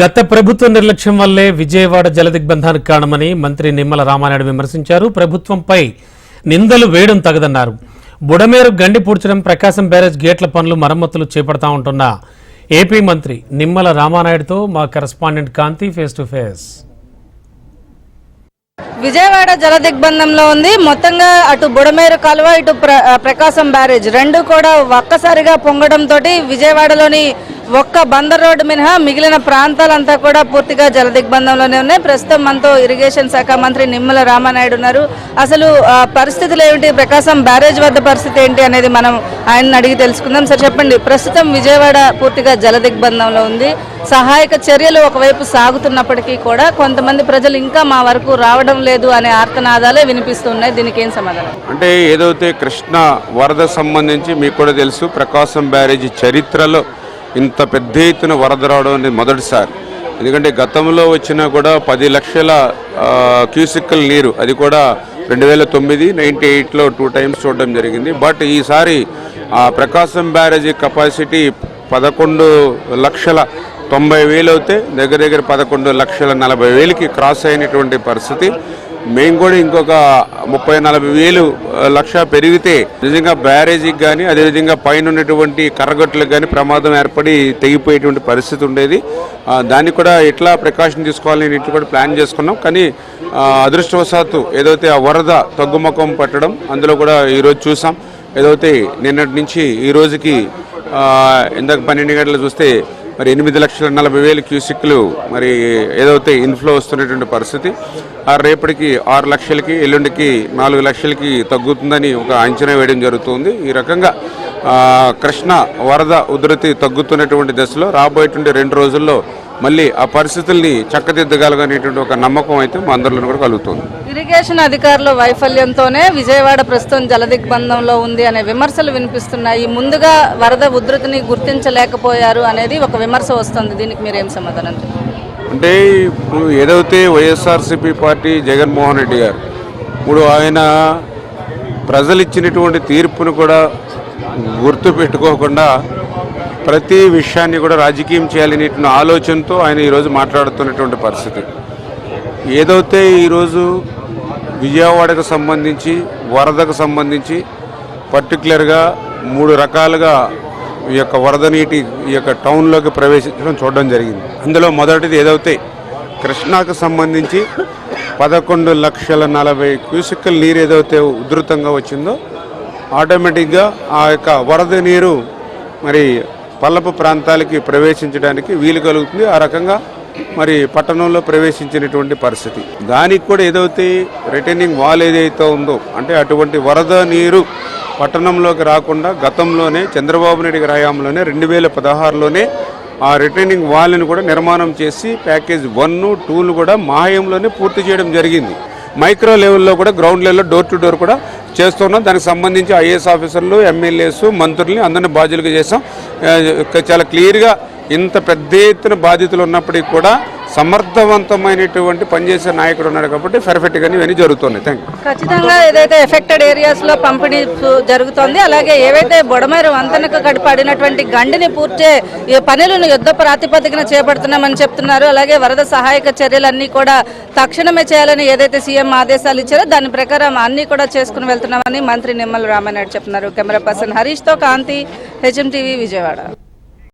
గత ప్రభుత్వ నిర్లక్ష్యం వల్లే విజయవాడ జలదిగ్బంధానికి కారణమని మంత్రి నిమ్మల రామానాయుడు విమర్శించారు. ప్రభుత్వంపై నిందలు వేయడం తగదన్నారు. బుడమేరు గండి పూడ్చడం ప్రకాశం బ్యారేజ్ గేట్ల పనులు మరమ్మతులు చేపడతా ఉంటున్న ఏపీ మంత్రి నిమ్మల రామానాయుడుతో మా correspondent Kanthi face to face. Vijayawada జల దిగ్బంధంలో ఉంది. మొత్తంగా అటు బుడమేరు కాలువ ఇటు ప్ర- ప్రకాశం బ్యారేజ్ రెండు కూడా ఒక్కసారిగా పొంగడంతో విజయవాడలోని ఒక్క బందర్ రోడ్డు మినహా మిగిలిన ప్రాంతాలంతా కూడా పూర్తిగా జల దిగ్బంధంలోనే ఉన్నాయి. ప్రస్తుతం మనతో ఇరిగేషన్ శాఖ మంత్రి నిమ్మల రామానాయుడు ఉన్నారు. అసలు ఆ, పరిస్థితులు ఏమిటి? ప్రకాశం బ్యారేజ్ వద్ద పరిస్థితి ఏంటి అనేది మనం ఆయన్ని అడిగి తెలుసుకుందాం. సార్ చెప్పండి. ప్రస్తుతం విజయవాడ పూర్తిగా జల దిగ్బంధంలో ఉంది. సహాయక చర్యలు ఒకవైపు సాగుతున్నప్పటికీ కూడా కొంతమంది ప్రజలు ఇంకా మా వరకు రావడం లేదు అనే ఆర్తనాదాలే వినిపిస్తున్నాయి. దీనికి ఏం సమాధానం? అంటే ఏదైతే కృష్ణ వరద సంబంధించి మీకు కూడా తెలుసు ప్రకాశం బ్యారేజ్ చరిత్రలో ఇంత పెద్ద ఎత్తున వరద రావడం అనేది మొదటిసారి. ఎందుకంటే గతంలో వచ్చినా కూడా పది లక్షల క్యూసిక్కల్ నీరు అది కూడా రెండు వేల తొమ్మిది నైంటీ ఎయిట్లో టూ టైమ్స్ చూడడం జరిగింది. బట్ ఈసారి ఆ ప్రకాశం బ్యారేజీ కెపాసిటీ పదకొండు లక్షల తొంభై వేలు అయితే దగ్గర దగ్గర పదకొండు లక్షల నలభై వేలకి క్రాస్ అయినటువంటి పరిస్థితి. మేము కూడా ఇంకొక ముప్పై నలభై వేలు లక్ష పెరిగితే నిజంగా బ్యారేజీకి కానీ అదేవిధంగా పైన ఉన్నటువంటి కర్రగొట్లకు కానీ ప్రమాదం ఏర్పడి తెగిపోయేటువంటి పరిస్థితి ఉండేది. దాన్ని దానికి కూడా ఎట్లా ప్రికాషన్ తీసుకోవాలని ఇట్లా కూడా ప్లాన్ చేసుకున్నాం. కానీ అదృష్టవశాత్తు ఏదైతే ఆ వరద తగ్గుముఖం పట్టడం అందులో కూడా ఈరోజు చూసాం. ఏదైతే నిన్నటి నుంచి ఈ రోజుకి ఇందాక పన్నెండు గంటలు చూస్తే మరి ఎనిమిది లక్షల నలభై వేలు క్యూసిక్లు మరి ఏదైతే ఇన్ఫ్లో వస్తున్నటువంటి పరిస్థితి ఆ రేపటికి ఆరు లక్షలకి ఎల్లుండికి నాలుగు లక్షలకి తగ్గుతుందని ఒక అంచనా వేయడం జరుగుతుంది. ఈ రకంగా కృష్ణ వరద ఉధృతి తగ్గుతున్నటువంటి దశలో రాబోయేటువంటి రెండు రోజుల్లో మళ్ళీ ఆ పరిస్థితుల్ని చక్కదిద్దగలగనేటువంటి ఒక నమ్మకం అయితే మా అందరిలో కూడా కలుగుతుంది. ఇరిగేషన్ అధికారుల వైఫల్యంతోనే విజయవాడ ప్రస్తుతం జల దిగ్బంధంలో ఉంది అనే విమర్శలు వినిపిస్తున్నాయి. ముందుగా వరద ఉధృతిని గుర్తించలేకపోయారు అనేది ఒక విమర్శ వస్తుంది. దీనికి మీరు ఏం సమాధానం? అంటే ఇప్పుడు ఏదైతే వైఎస్ఆర్సీపీ పార్టీ జగన్మోహన్ రెడ్డి గారు ఇప్పుడు ఆయన ప్రజలు ఇచ్చినటువంటి తీర్పును కూడా గుర్తు పెట్టుకోకుండా ప్రతి విషయాన్ని కూడా రాజకీయం చేయాలనేటువంటి ఆలోచనతో ఆయన ఈరోజు మాట్లాడుతున్నటువంటి పరిస్థితి. ఏదైతే ఈరోజు విజయవాడకు సంబంధించి వరదకు సంబంధించి పర్టికులర్గా మూడు రకాలుగా ఈ యొక్క వరద నీటి ఈ యొక్క టౌన్లోకి ప్రవేశించడం చూడడం జరిగింది. అందులో మొదటిది ఏదైతే కృష్ణాకు సంబంధించి పదకొండు లక్షల నలభై క్యూసిక్కల్ నీరు ఏదైతే ఉధృతంగా వచ్చిందో ఆటోమేటిక్గా ఆ యొక్క వరద నీరు మరి పల్లపు ప్రాంతాలకి ప్రవేశించడానికి వీలు కలుగుతుంది. ఆ రకంగా మరి పట్టణంలో ప్రవేశించినటువంటి పరిస్థితి. దానికి కూడా ఏదైతే రిటర్నింగ్ వాల్ ఏదైతే ఉందో అంటే అటువంటి వరద నీరు పట్టణంలోకి రాకుండా గతంలోనే చంద్రబాబు నాయుడు గారి హయాంలోనే రెండు వేల పదహారులోనే ఆ రిటర్నింగ్ వాల్ని కూడా నిర్మాణం చేసి ప్యాకేజ్ వన్ టూలు కూడా మాయంలోనే పూర్తి చేయడం జరిగింది. మైక్రో లెవెల్లో కూడా గ్రౌండ్ లెవెల్లో డోర్ టు డోర్ కూడా చేస్తున్నాం. దానికి సంబంధించి ఐఏఎస్ ఆఫీసర్లు ఎమ్మెల్యేస్ మంత్రుల్ని అందరిని బాధ్యులుగా చేసాం చాలా క్లియర్గా ఇంత పెద్ద ఎత్తున బాధితులు ఉన్నప్పటికీ కూడా సమర్థవంతమైనటువంటి పనిచేసే నాయకుడు ఉన్నాడు కాబట్టి పర్ఫెక్ట్గానే ఇవన్నీ జరుగుతున్నాయి. థ్యాంక్ యూ ఖచ్చితంగా ఏదైతే ఎఫెక్టెడ్ ఏరియాస్లో పంపిణీ జరుగుతోంది అలాగే ఏవైతే బొడమేరు వంతెనకు పడినటువంటి గండిని పూర్చే ఈ పనులను యుద్ధ ప్రాతిపదికన చేపడుతున్నామని చెప్తున్నారు. అలాగే వరద సహాయక చర్యలన్నీ కూడా తక్షణమే చేయాలని ఏదైతే సీఎం ఆదేశాలు ఇచ్చారో దాని ప్రకారం అన్ని కూడా చేసుకుని వెళ్తున్నామని మంత్రి నిమ్మల రామానాయుడు చెప్తున్నారు కెమెరా పర్సన్ హరీష్తో కాంతి హెచ్ఎం టీవీ విజయవాడ.